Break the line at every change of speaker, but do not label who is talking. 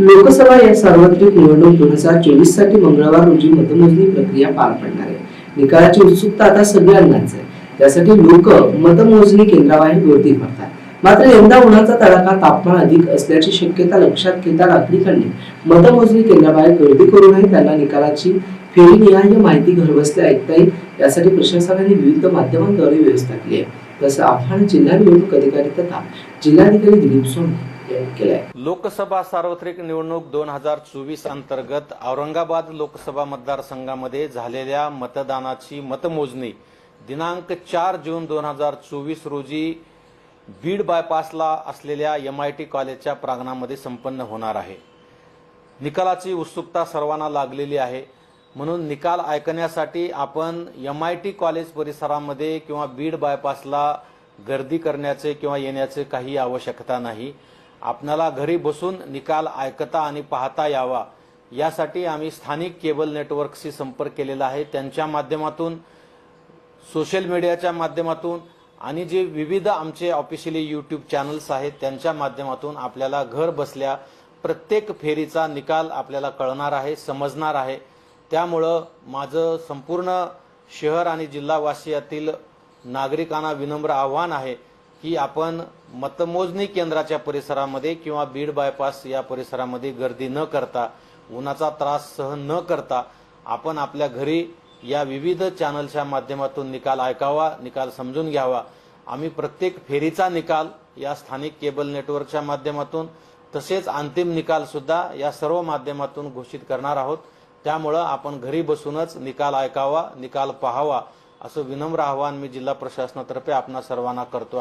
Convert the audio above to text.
लोकसभा या सार्वत्रिक निवडणूक दोन हजार चोवीससाठी मंगळवार रोजी मतमोजणी प्रक्रिया पार पडणार आहे. निकालाची उत्सुकता आता सगळ्यांनाच आहे. त्यासाठी लोक मतमोजणी केंद्राबाहेर गर्दी करतात. मात्र यंदा उन्हाचा तडाखा तापमान अधिक असल्याची शक्यता लक्षात घेता नागरिकांनी मतमोजणी केंद्राबाहेर गर्दी करूनही त्यांना निकालाची फेरीनिहाय माहिती घरबसल्या ऐकता येईल यासाठी प्रशासनाने विविध माध्यमांद्वारे व्यवस्था केली आहे. तसं आव्हान जिल्हा निवडणूक अधिकारी तथा जिल्हाधिकारी दिलीप सोनवणे
लोकसभा सार्वत्रिक निवडणूक दोन हजार चोवीस अंतर्गत औरंगाबाद लोकसभा मतदारसंघामध्ये झालेल्या मतदानाची मतमोजणी दिनांक चार जून दोन हजार चोवीस रोजी बीड बायपासला असलेल्या एम आय टी कॉलेजच्या प्रांगणामध्ये संपन्न होणार आहे. निकालाची उत्सुकता सर्वांना लागलेली आहे. म्हणून निकाल ऐकण्यासाठी आपण एम आय टी कॉलेज परिसरामध्ये किंवा बीड बायपासला गर्दी करण्याचे किंवा येण्याचे काही आवश्यकता नाही. आपणाला घरी बसून निकाल ऐकता आणि पाहता यावा. यासाठी आम्ही स्थानिक केबल नेटवर्कशी संपर्क केलेला आहे. त्यांच्या माध्यमातून सोशल मीडियाच्या माध्यमातून आणि जे विविध आमचे ऑफिशियली यूट्यूब चॅनल्स आहेत त्यांच्या माध्यमातून आपल्याला घर बसल्या प्रत्येक फेरीचा निकाल आपल्याला कळणार आहे समजणार आहे. त्यामुळं माझं संपूर्ण शहर आणि जिल्हावासियातील नागरिकांना विनम्र आव्हान आहे की आपण मतमोजणी केंद्राच्या परिसरामध्ये किंवा बीड बायपास या परिसरामध्ये गर्दी न करता उन्हाचा त्रास सहन न करता आपण आपल्या घरी या विविध चॅनलच्या माध्यमातून निकाल ऐकावा निकाल समजून घ्यावा. आम्ही प्रत्येक फेरीचा निकाल या स्थानिक केबल नेटवर्कच्या माध्यमातून तसेच अंतिम निकाल सुद्धा या सर्व माध्यमातून घोषित करणार आहोत. त्यामुळं आपण घरी बसूनच निकाल ऐकावा निकाल पाहावा असं विनम्र आवाहन मी जिल्हा प्रशासनातर्फे आपणा सर्वांना करतो आहे